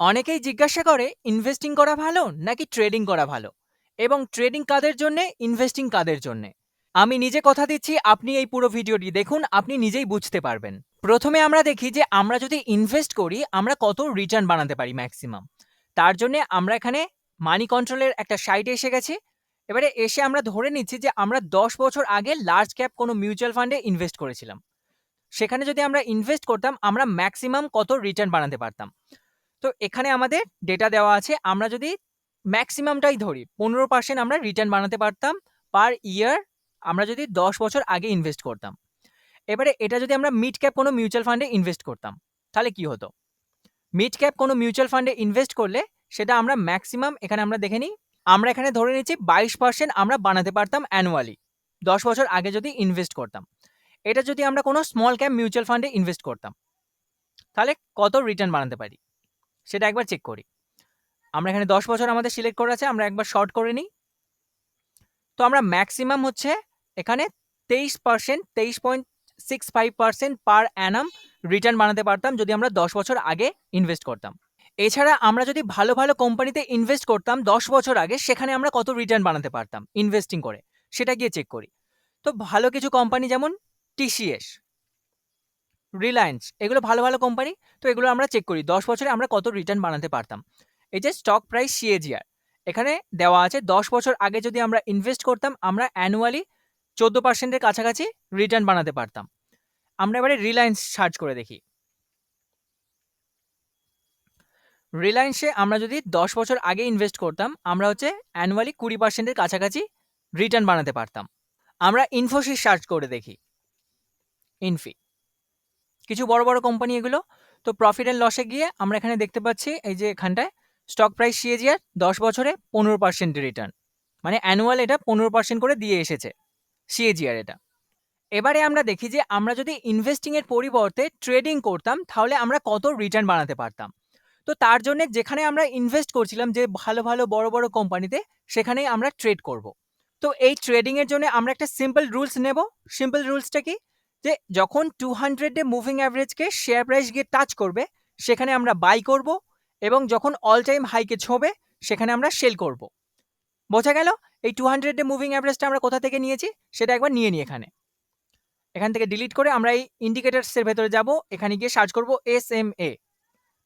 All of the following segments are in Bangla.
অনেকেই জিজ্ঞাসা করে ইনভেস্টিং করা ভালো নাকি ট্রেডিং করা ভালো? এবং ট্রেডিং কাদের জন্যে? ইনভেস্টিং কাদের জন্যে? আমি নিজে কথা দিচ্ছি, আপনি এই পুরো ভিডিওটি দেখুন, আপনি নিজেই বুঝতে পারবেন। প্রথমে আমরা দেখি যে আমরা যদি ইনভেস্ট করি, আমরা কত রিটার্ন বানাতে পারি ম্যাক্সিমাম তার জন্য আমরা এখানে মানি কন্ট্রোলের একটা সাইটে এসে গেছি। এবারে এসে আমরা ধরে নিচ্ছি যে আমরা দশ বছর আগে লার্জ ক্যাপ কোনো মিউচুয়াল ফান্ডে ইনভেস্ট করেছিলাম। সেখানে যদি আমরা ইনভেস্ট করতাম, আমরা ম্যাক্সিমাম কত রিটার্ন বানাতে পারতাম? তো এখানে আমাদের ডেটা দেওয়া আছে, আমরা যদি ম্যাক্সিমামটাই ধরি, পনেরো পার্সেন্ট আমরা রিটার্ন বানাতে পারতাম পার ইয়ার আমরা যদি দশ বছর আগে ইনভেস্ট করতাম। এবারে এটা যদি আমরা মিড ক্যাপ কোনো মিউচুয়াল ফান্ডে ইনভেস্ট করতাম, তাহলে কি হতো? মিড ক্যাপ কোনো মিউচুয়াল ফান্ডে ইনভেস্ট করলে সেটা আমরা ম্যাক্সিমাম এখানে আমরা দেখে নিই, আমরা এখানে ধরে নিচ্ছি বাইশ পার্সেন্ট আমরা বানাতে পারতাম অ্যানুয়ালি দশ বছর আগে যদি ইনভেস্ট করতাম। এটা যদি আমরা কোনো স্মল ক্যাপ মিউচুয়াল ফান্ডে ইনভেস্ট করতাম, তাহলে কত রিটার্ন বানাতে পারি? সেটা একবার চেক করি। আমরা এখানে দশ বছর আমাদের সিলেক্ট করা আছে, আমরা একবার শর্ট করে নিই। তো আমরা ম্যাক্সিমাম হচ্ছে এখানে তেইশ পার্সেন্ট তেইশ point six five percent per annum return বানাতে পারতাম যদি আমরা দশ বছর আগে ইনভেস্ট করতাম। এছাড়া আমরা যদি ভালো ভালো কোম্পানিতে ইনভেস্ট করতাম দশ বছর আগে, সেখানে আমরা কত রিটার্ন বানাতে পারতাম ইনভেস্টিং করে, সেটা গিয়ে চেক করি। তো ভালো কিছু কোম্পানি যেমন টিসিএস রিলায়েন্স এগুলো ভালো ভালো কোম্পানি তো এগুলো আমরা চেক করি। দশ বছরে আমরা কত রিটার্ন বানাতে পারতাম। এই যে স্টক প্রাইস সিএজিআর এখানে দেওয়া আছে দশ বছর আগে যদি আমরা ইনভেস্ট করতাম, আমরা অ্যানুয়ালি চোদ্দ পার্সেন্টের কাছাকাছি রিটার্ন বানাতে পারতাম। আমরা এবারে রিলায়েন্স সার্চ করে দেখি। রিলায়েন্সে আমরা যদি দশ বছর আগে ইনভেস্ট করতাম, আমরা হচ্ছে অ্যানুয়ালি কুড়ি পার্সেন্টের কাছাকাছি রিটার্ন বানাতে পারতাম। আমরা ইনফোসিস সার্চ করে দেখি। ইনফি কিছু বড় বড় কোম্পানি এগুলো। তো প্রফিট অ্যান্ড লসে গিয়ে আমরা এখানে দেখতে পাচ্ছি, এই যে এখানটায় স্টক প্রাইস সিএজিআর দশ বছরে পনেরো পার্সেন্ট রিটার্ন মানে অ্যানুয়াল এটা পনেরো পার্সেন্ট করে দিয়ে এসেছে সিএজিআর এটা। এবারে আমরা দেখি যে আমরা যদি ইনভেস্টিংয়ের পরিবর্তে ট্রেডিং করতাম, তাহলে আমরা কত রিটার্ন বানাতে পারতাম। তো তার জন্য যেখানে আমরা ইনভেস্ট করছিলাম, যে ভালো ভালো, বড় বড় কোম্পানিতে সেখানেই আমরা ট্রেড করব। তো এই ট্রেডিংয়ের জন্য আমরা একটা সিম্পল রুলস নেব। সিম্পল রুলসটা কি? যে যখন টু হান্ড্রেডে মুভিং অ্যাভারেজকে শেয়ার প্রাইস গিয়ে টাচ করবে, সেখানে আমরা বাই করব এবং যখন অল টাইম হাইকে ছোবে, সেখানে আমরা সেল করব। বোঝা গেল? এই টু হান্ড্রেডে মুভিং অ্যাভারেজটা আমরা কোথা থেকে নিয়েছি? সেটা একবার নিয়ে নিই এখানে। এখান থেকে ডিলিট করে আমরা এই ইন্ডিকেটার্সের ভেতরে যাব, এখানে গিয়ে সার্চ করব এস এম এ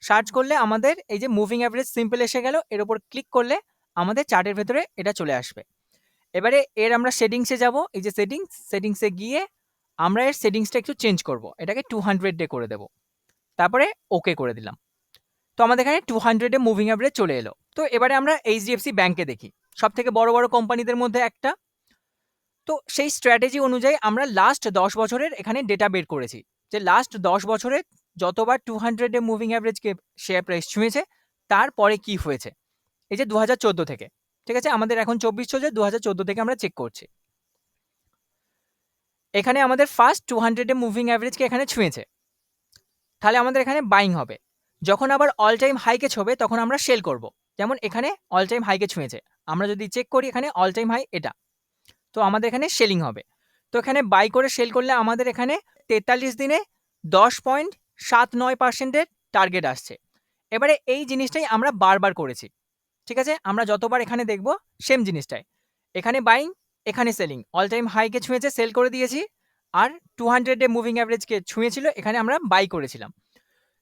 সার্চ করলে আমাদের এই যে মুভিং অ্যাভারেজ সিম্পল এসে গেল, এর উপর ক্লিক করলে আমাদের চার্টের ভেতরে এটা চলে আসবে। এবারে এর আমরা সেটিংসে যাব, এই যে সেটিংস সেটিংসে গিয়ে আমরা এর সেটিংসটা একটু চেঞ্জ করব। এটাকে টু হান্ড্রেড ডে করে দেব। তারপরে ওকে করে দিলাম। তো আমাদের এখানে টু হান্ড্রেডে মুভিং অ্যাভারেজ চলে এলো। তো এবারে আমরা এইচডিএফসি ব্যাংকে দেখি। সব থেকে বড় বড় কোম্পানিদের মধ্যে একটা। তো সেই স্ট্র্যাটেজি অনুযায়ী আমরা লাস্ট দশ বছরের এখানে ডেটা বের করেছি। যে লাস্ট দশ বছরে যতবার টু হান্ড্রেডে মুভিং অ্যাভারেজকে শেয়ার প্রাইস ছুঁয়েছে তারপরে কি হয়েছে? এই যে দু হাজার চোদ্দ থেকে। ঠিক আছে? আমাদের এখন চব্বিশ চলছে দু হাজার চোদ্দ থেকে আমরা চেক করছি। এখানে আমাদের ফার্স্ট টু হান্ড্রেডে মুভিং অ্যাভারেজকে এখানে ছুঁয়েছে। তাহলে আমাদের এখানে বাইং হবে। যখন আবার অল টাইম হাইকে ছবে, তখন আমরা সেল করব। যেমন এখানে অল টাইম হাইকে ছুঁয়েছে। আমরা যদি চেক করি, এখানে অল টাইম হাই এটা। তো আমাদের এখানে সেলিং হবে। তো এখানে বাই করে সেল করলে আমাদের এখানে তেতাল্লিশ দিনে দশ পয়েন্ট সাত নয় পার্সেন্টের টার্গেট আসছে। এবারে এই জিনিসটাই আমরা বারবার করেছি। ঠিক আছে? আমরা যতবার এখানে দেখব সেম জিনিসটাই। এখানে বাইং এখানে সেলিং অল টাইম হাইকে ছুঁয়েছে সেল করে দিয়েছি। আর টু হান্ড্রেডে মুভিং অ্যাভারেজকে ছুঁয়েছিল, এখানে আমরা বাই করেছিলাম।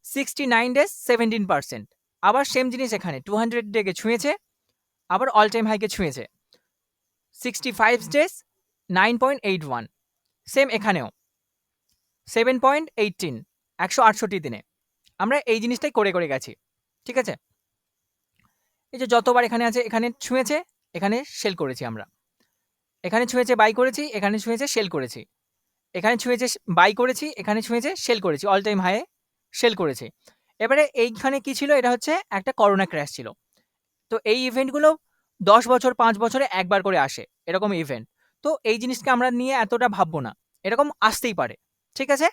Sixty nine days seventeen percent আবার সেম জিনিস এখানে টু হান্ড্রেড ডেকে ছুঁয়েছে, আবার অল টাইম হাইকে ছুঁয়েছে। Sixty five days nine point eight one same এখানেও। সেভেন পয়েন্ট এইটিন একশো আটষট্টি দিনে। আমরা এই জিনিসটাই করে করে গেছি। ঠিক আছে? এই যে যতবার এখানে আছে, এখানে ছুঁয়েছে, এখানে সেল করেছি আমরা। এখানে ছুঁয়েছে বাই করেছি, এখানে ছুঁয়েছে সেল করেছি। এখানে ছুঁয়েছে বাই করেছি, এখানে ছুঁয়েছে সেল করেছি অল টাইম হাইয়ে সেল করেছে। এবারে এইখানে কি ছিল? এটা হচ্ছে একটা করোনা ক্র্যাশ ছিল। তো এই ইভেন্টগুলো দশ বছর, পাঁচ বছরে একবার করে আসে, এরকম ইভেন্ট তো এই জিনিসকে আমরা নিয়ে এতটা ভাববো না, এরকম আসতেই পারে, ঠিক আছে?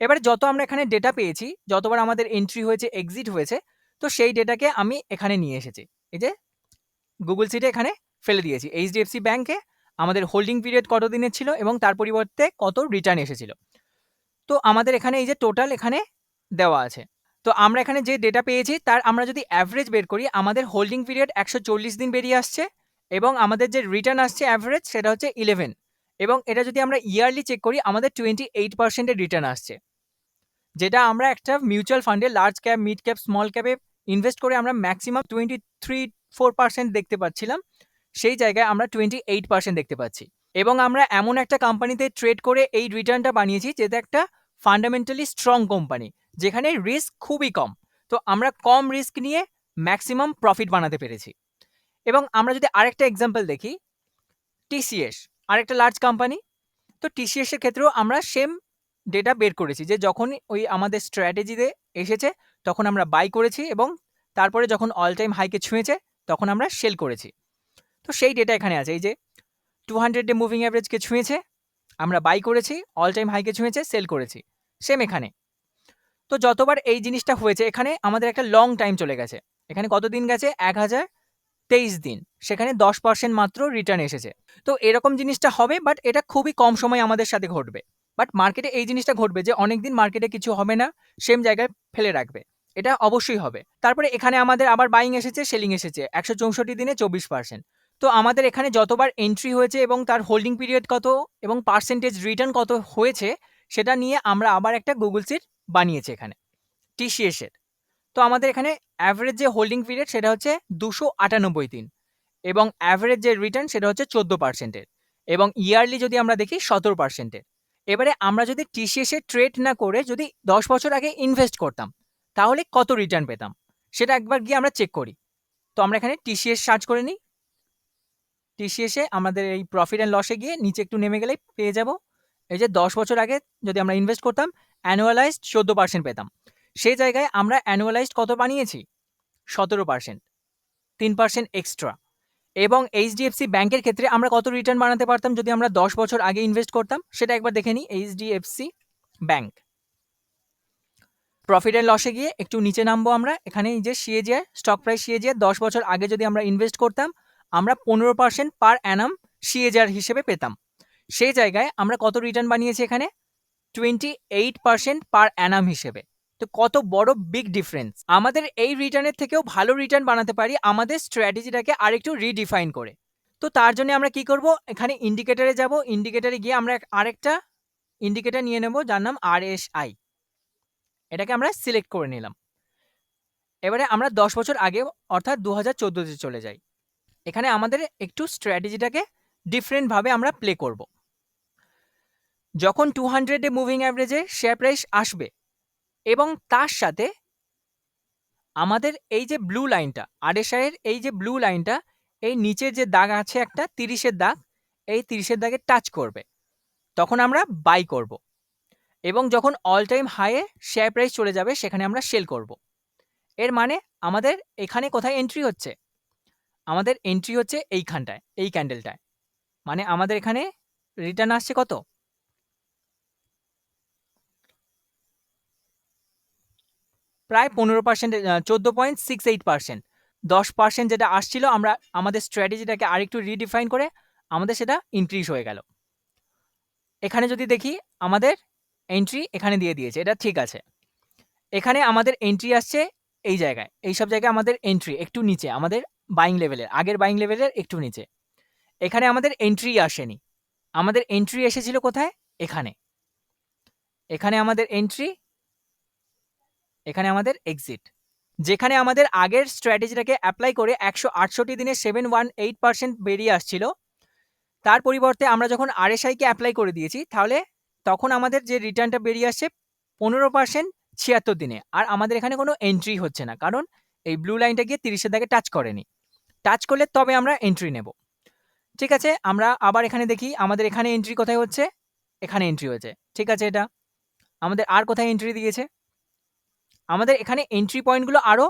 এবারে যত আমরা এখানে ডেটা পেয়েছি, যতবার আমাদের এন্ট্রি হয়েছে এক্সিট হয়েছে, তো সেই ডেটাকে আমি এখানে নিয়ে এসেছি। এই যে গুগল সিটে এখানে ফেলে দিয়েছি এইচডিএফসি ব্যাংকে আমাদের হোল্ডিং পিরিয়ড কত দিনের ছিল এবং তার পরিবর্তে কত রিটার্ন এসেছিল? তো আমাদের এখানে এই যে টোটাল এখানে দেওয়া আছে। তো আমরা এখানে যে ডেটা পেয়েছি, তার আমরা যদি অ্যাভারেজ বের করি, আমাদের হোল্ডিং পিরিয়ড একশো চল্লিশ দিন বেরিয়ে আসছে এবং আমাদের যে রিটার্ন আসছে অ্যাভারেজ সেটা হচ্ছে ইলেভেন এবং এটা যদি আমরা ইয়ারলি চেক করি, আমাদের টোয়েন্টি এইট পার্সেন্টের রিটার্ন আসছে। যেটা আমরা একটা মিউচুয়াল ফান্ডে large cap mid cap small ক্যাপে invest করে আমরা maximum twenty three four percent দেখতে পাচ্ছিলাম। সেই জায়গায় আমরা টোয়েন্টি এইট পার্সেন্ট দেখতে পাচ্ছি। এবং আমরা এমন একটা কোম্পানিতে ট্রেড করে এই রিটার্নটা বানিয়েছি যেটা একটা ফান্ডামেন্টালি স্ট্রং কোম্পানি যেখানে রিস্ক খুবই কম। তো আমরা কম রিস্ক নিয়ে ম্যাক্সিমাম প্রফিট বানাতে পেরেছি। এবং আমরা যদি আরেকটা এক্সাম্পল দেখি টিসিএস আরেকটা লার্জ কোম্পানি তো টিসিএসের ক্ষেত্রেও আমরা সেম ডেটা বের করেছি যে যখন ওই আমাদের স্ট্র্যাটেজিতে এসেছে, তখন আমরা বাই করেছি এবং তারপরে যখন অল টাইম হাইকে ছুঁয়েছে, তখন আমরা সেল করেছি। তো সেই ডেটা এখানে আছে। এই যে টু হান্ড্রেড ডে মুভিং অ্যাভারেজকে ছুঁয়েছে, আমরা বাই করেছি অল টাইম হাইকে ছুঁয়েছে সেল করেছি। সেম এখানে। তো যতবার এই জিনিসটা হয়েছে, এখানে আমাদের একটা লং টাইম চলে গেছে। এখানে কত দিন গেছে? এক হাজার তেইশ দিন। সেখানে দশ পার্সেন্ট মাত্র রিটার্ন এসেছে। তো এরকম জিনিসটা হবে বাট এটা খুবই কম সময় আমাদের সাথে ঘটবে। বাট মার্কেটে এই জিনিসটা ঘটবে যে অনেক দিন মার্কেটে কিছু হবে না সেম জায়গায় ফেলে রাখবে। এটা অবশ্যই হবে। তারপরে এখানে আমাদের আবার বাইং এসেছে সেলিং এসেছে। একশো চৌষট্টি দিনে চব্বিশ পার্সেন্ট তো আমাদের এখানে যতবার এন্ট্রি হয়েছে এবং তার হোল্ডিং পিরিয়ড কত এবং পার্সেন্টেজ রিটার্ন কত হয়েছে, সেটা নিয়ে আমরা আবার একটা গুগল সিট বানিয়েছি এখানে টিসিএসের তো আমাদের এখানে অ্যাভারেজ যে হোল্ডিং পিরিয়ড সেটা হচ্ছে দুশো আটানব্বই দিন এবং অ্যাভারেজ যে রিটার্ন সেটা হচ্ছে চোদ্দ পার্সেন্টের এবং ইয়ারলি যদি আমরা দেখি, সতেরো পার্সেন্টের এবারে আমরা যদি টিসিএস ট্রেড না করে যদি দশ বছর আগে ইনভেস্ট করতাম, তাহলে কত রিটার্ন পেতাম? সেটা একবার গিয়ে আমরা চেক করি। তো আমরা এখানে টিসিএস সার্চ করে নিই। টিসিএসে আমাদের এই প্রফিট অ্যান্ড লসে গিয়ে নিচে একটু নেমে গেলেই পেয়ে যাব। এই যে দশ বছর আগে যদি আমরা ইনভেস্ট করতাম অ্যানুয়ালাইজড চোদ্দ পার্সেন্ট পেতাম। সেই জায়গায় আমরা অ্যানুয়ালাইজড কত বানিয়েছি? সতেরো পার্সেন্ট তিন পার্সেন্ট এক্সট্রা এবং এইচডিএফসি ব্যাংকের ক্ষেত্রে আমরা কত রিটার্ন বানাতে পারতাম যদি আমরা দশ বছর আগে ইনভেস্ট করতাম? সেটা একবার দেখে নিই, এইচডিএফসি ব্যাংক প্রফিট অ্যান্ড লসে গিয়ে একটু নিচে নামবো আমরা। এখানে যে সিএজিআর স্টক প্রাইস সিএজিআর দশ বছর আগে যদি আমরা ইনভেস্ট করতাম আমরা পনেরো পার্সেন্ট পার অ্যানাম সিএজার হিসেবে পেতাম। সেই জায়গায় আমরা কত রিটার্ন বানিয়েছি এখানে? Twenty eight percent per annum হিসেবে। তো কত বড় বিগ ডিফারেন্স আমাদের এই রিটার্নের থেকেও ভালো রিটার্ন বানাতে পারি, আমাদের স্ট্র্যাটেজিটাকে আরেকটু রিডিফাইন করে। তো তার জন্য আমরা কি করব? এখানে ইন্ডিকেটারে যাব। ইন্ডিকেটারে গিয়ে আমরা আরেকটা ইন্ডিকেটার নিয়ে নেব, যার নাম আর এস আই এটাকে আমরা সিলেক্ট করে নিলাম। এবারে আমরা দশ বছর আগে, অর্থাৎ দু হাজার চোদ্দোতে চলে যাই। এখানে আমাদের একটু স্ট্র্যাটেজিটাকে ডিফারেন্টভাবে আমরা প্লে করব। যখন টু হান্ড্রেডে মুভিং অ্যাভারেজে শেয়ার প্রাইস আসবে এবং তার সাথে আমাদের এই যে ব্লু লাইনটা আরএসআইয়ের এই যে ব্লু লাইনটা এই নিচের যে দাগ আছে একটা, তিরিশের দাগ, এই তিরিশের দাগে টাচ করবে। তখন আমরা বাই করব এবং যখন অল টাইম হাইয়ে শেয়ার প্রাইস চলে যাবে, সেখানে আমরা সেল করব। এর মানে আমাদের এখানে কোথায় এন্ট্রি হচ্ছে? আমাদের এন্ট্রি হচ্ছে এইখানটায়, এই ক্যান্ডেলটায় মানে আমাদের এখানে রিটার্ন আসছে কত? প্রায় পনেরো পার্সেন্ট চোদ্দ পয়েন্ট সিক্স এইট পার্সেন্ট দশ পার্সেন্ট যেটা আসছিল, আমরা, আমাদের স্ট্র্যাটেজিটাকে আরেকটু রিডিফাইন করে আমাদের সেটা ইনক্রিজ হয়ে গেল। এখানে যদি দেখি, আমাদের এন্ট্রি এখানে দিয়ে দিয়েছে, এটা ঠিক আছে। এখানে আমাদের এন্ট্রি আসছে এই জায়গায়, এই সব জায়গায় আমাদের এন্ট্রি একটু নিচে, আমাদের বাইং লেভেলের আগের বাইং লেভেলের একটু নিচে। এখানে আমাদের এন্ট্রি আসেনি। আমাদের এন্ট্রি এসেছিল কোথায়? এখানে। এখানে আমাদের এন্ট্রি এখানে আমাদের এক্সিট যেখানে আমাদের আগের স্ট্র্যাটেজিটাকে অ্যাপ্লাই করে একশো আটষট্টি দিনে সেভেন ওয়ান এইট পার্সেন্ট বেরিয়ে আসছিল। তার পরিবর্তে আমরা যখন আরএসআইকে অ্যাপ্লাই করে দিয়েছি, তাহলে তখন আমাদের যে রিটার্নটা বেরিয়ে আসছে পনেরো পার্সেন্ট ছিয়াত্তর দিনে। আর আমাদের এখানে কোনো এন্ট্রি হচ্ছে না, কারণ এই ব্লু লাইনটা গিয়ে তিরিশের দাগে টাচ করেনি। টাচ করলে তবে আমরা এন্ট্রি নেব। ঠিক আছে? আমরা আবার এখানে দেখি, আমাদের এখানে এন্ট্রি কোথায় হচ্ছে? এখানে এন্ট্রি হয়েছে। ঠিক আছে এটা? আমাদের আর কোথায় এন্ট্রি দিয়েছে? আমাদের এখানে এন্ট্রি পয়েন্টগুলো আরও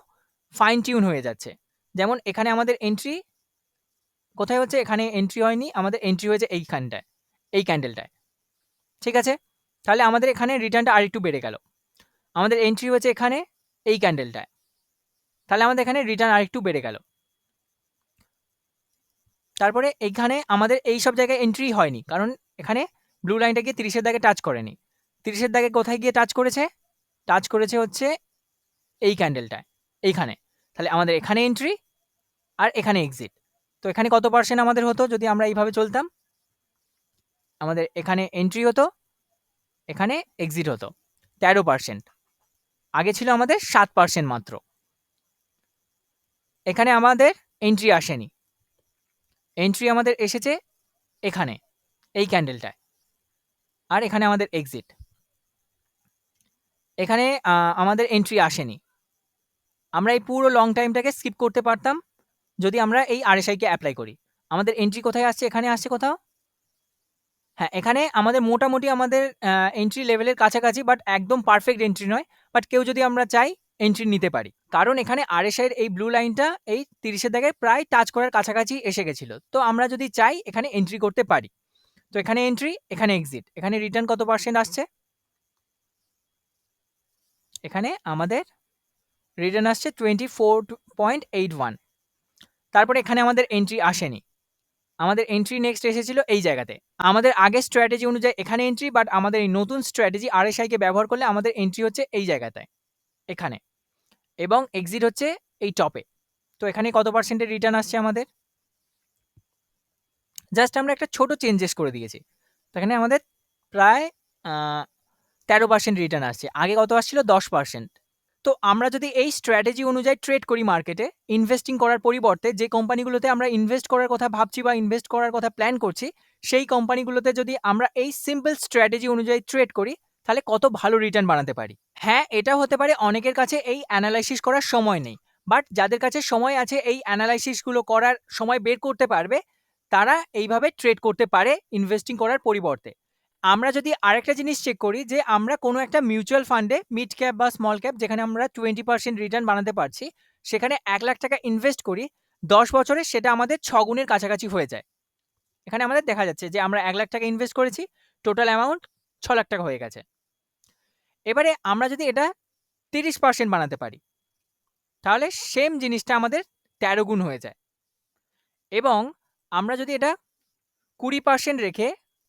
ফাইন টিউন হয়ে যাচ্ছে। যেমন এখানে আমাদের এন্ট্রি কোথায় হচ্ছে? এখানে এন্ট্রি হয়নি, আমাদের এন্ট্রি হয়েছে এইখানটায়, এই ক্যান্ডেলটায় ঠিক আছে? তাহলে আমাদের এখানে রিটার্নটা আরেকটু বেড়ে গেল। আমাদের এন্ট্রি হয়েছে এখানে, এই ক্যান্ডেলটায় তাহলে আমাদের এখানে রিটার্ন আরেকটু বেড়ে গেল। তারপরে এইখানে আমাদের এই সব জায়গায় এন্ট্রি হয়নি, কারণ এখানে ব্লু লাইনটা গিয়ে তিরিশের দাগে টাচ করেনি। তিরিশের দাগে কোথায় গিয়ে টাচ করেছে? টাচ করেছে হচ্ছে এই ক্যান্ডেলটায় এইখানে। তাহলে আমাদের এখানে এন্ট্রি আর এখানে এক্সিট তো এখানে কত পার্সেন্ট আমাদের হতো? যদি আমরা এইভাবে চলতাম, আমাদের এখানে এন্ট্রি হতো, এখানে এক্সিট হতো, তেরো পার্সেন্ট আগে ছিল আমাদের সাত পার্সেন্ট মাত্র। এখানে আমাদের এন্ট্রি আসেনি। এন্ট্রি আমাদের এসেছে এখানে, এই ক্যান্ডেলটায় আর এখানে আমাদের এক্সিট এখানে আমাদের এন্ট্রি আসেনি। আমরা এই পুরো লং টাইমটাকে স্কিপ করতে পারতাম যদি আমরা এই আরএসআইকে অ্যাপ্লাই করি। আমাদের এন্ট্রি কোথায় আসছে? এখানে আসছে কোথাও? হ্যাঁ এখানে আমাদের মোটামুটি আমাদের এন্ট্রি লেভেলের কাছাকাছি বাট একদম পারফেক্ট এন্ট্রি নয়। বাট কেউ যদি আমরা চাই এন্ট্রি নিতে পারি। কারণ এখানে আরএসআইয়ের এই ব্লু লাইনটা এই তিরিশের দাগে প্রায় টাচ করার কাছাকাছি এসে গেছিল। তো আমরা যদি চাই এখানে এন্ট্রি করতে পারি। তো এখানে এন্ট্রি এখানে এক্সিট এখানে রিটার্ন কত পার্সেন্ট আসছে? এখানে আমাদের রিটার্ন আসছে twenty four point eight one তারপরে এখানে আমাদের এন্ট্রি আসেনি। আমাদের এন্ট্রি নেক্সট এসেছিল এই জায়গাতে। আমাদের আগের স্ট্র্যাটেজি অনুযায়ী এখানে এন্ট্রি বাট আমাদের এই নতুন স্ট্র্যাটেজি আরএসআইকে ব্যবহার করলে আমাদের এন্ট্রি হচ্ছে এই জায়গাটায় এখানে। এবং এক্সিট হচ্ছে এই টপে তো এখানে কত পার্সেন্টের রিটার্ন আসছে আমাদের? জাস্ট আমরা একটা ছোট চেঞ্জেস করে দিয়েছি। তো এখানে আমাদের প্রায় তেরো পার্সেন্ট রিটার্ন আসছে। আগে কত আসছিল? দশ পার্সেন্ট তো আমরা যদি এই স্ট্র্যাটেজি অনুযায়ী ট্রেড করি মার্কেটে ইনভেস্টিং করার পরিবর্তে যে কোম্পানিগুলোতে আমরা ইনভেস্ট করার কথা ভাবছি বা ইনভেস্ট করার কথা প্ল্যান করছি, সেই কোম্পানিগুলোতে যদি আমরা এই সিম্পল স্ট্র্যাটেজি অনুযায়ী ট্রেড করি, তাহলে কত ভালো রিটার্ন বানাতে পারি? হ্যাঁ এটা হতে পারে, অনেকের কাছে এই অ্যানালাইসিস করার সময় নেই। বাট যাদের কাছে সময় আছে এই অ্যানালাইসিসগুলো করার সময় বের করতে পারবে, তারা এইভাবে ট্রেড করতে পারে ইনভেস্টিং করার পরিবর্তে। আমরা যদি আরেকটা জিনিস চেক করি যে আমরা কোনো একটা মিউচুয়াল ফান্ডে মিড ক্যাপ বা স্মল ক্যাপ যেখানে আমরা টোয়েন্টি পার্সেন্ট রিটার্ন বানাতে পারছি, সেখানে এক লাখ টাকা ইনভেস্ট করি, দশ বছরে সেটা আমাদের ছ গুণের কাছাকাছি হয়ে যায়। এখানে আমাদের দেখা যাচ্ছে যে আমরা এক লাখ টাকা ইনভেস্ট করেছি টোটাল অ্যামাউন্ট ছ লাখ টাকা হয়ে গেছে। এবারে আমরা যদি এটা তিরিশ পার্সেন্ট বানাতে পারি, তাহলে সেম জিনিসটা আমাদের তেরো গুণ হয়ে যায়। এবং আমরা যদি এটা কুড়ি পার্সেন্ট রেখে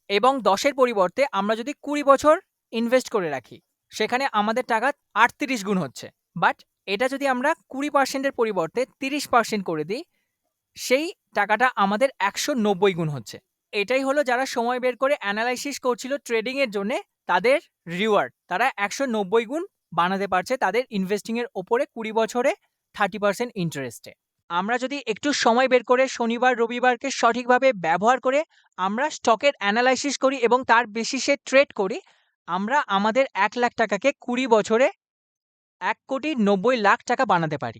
এবং দশের পরিবর্তে আমরা যদি কুড়ি বছর ইনভেস্ট করে রাখি, সেখানে আমাদের টাকা আটত্রিশ গুণ হচ্ছে। বাট এটা যদি আমরা কুড়ি পার্সেন্টের পরিবর্তে তিরিশ পার্সেন্ট করে দিই, সেই টাকাটা আমাদের একশো নব্বই গুণ হচ্ছে। এটাই হলো যারা সময় বের করে অ্যানালাইসিস করছিল ট্রেডিংয়ের জন্য তাদের রিওয়ার্ড তারা একশো নব্বই গুণ বানাতে পারছে তাদের ইনভেস্টিংয়ের ওপরে কুড়ি বছরে থার্টি পার্সেন্ট ইন্টারেস্টে আমরা যদি একটু সময় বের করে শনিবার, রবিবারকে সঠিকভাবে ব্যবহার করে আমরা স্টকের অ্যানালাইসিস করি এবং তার বেসিসে ট্রেড করি, আমরা আমাদের এক লাখ টাকাকে কুড়ি বছরে এক কোটি নব্বই লাখ টাকা বানাতে পারি।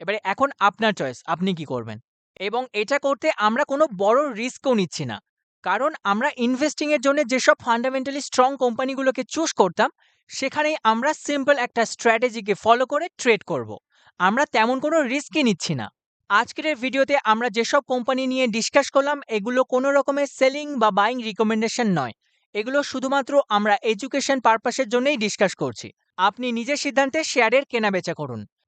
এবারে এখন আপনার চয়েস আপনি কি করবেন? এবং এটা করতে আমরা কোনো বড় রিস্কও নিচ্ছি না। কারণ আমরা ইনভেস্টিংয়ের জন্য যেসব ফান্ডামেন্টালি স্ট্রং কোম্পানিগুলোকে চুজ করতাম, সেখানেই আমরা সিম্পল একটা স্ট্র্যাটেজিকে ফলো করে ট্রেড করব। আমরা তেমন কোনো রিস্কই নিচ্ছি না। আজকের ভিডিওতে আমরা যেসব কোম্পানি নিয়ে ডিসকাস করলাম, এগুলো কোনো রকমের সেলিং বা বাইং রিকমেন্ডেশন নয়। এগুলো শুধুমাত্র আমরা এডুকেশন পারপাসের জন্যই ডিসকাস করছি। আপনি নিজের সিদ্ধান্তে শেয়ারের কেনাবেচা করুন।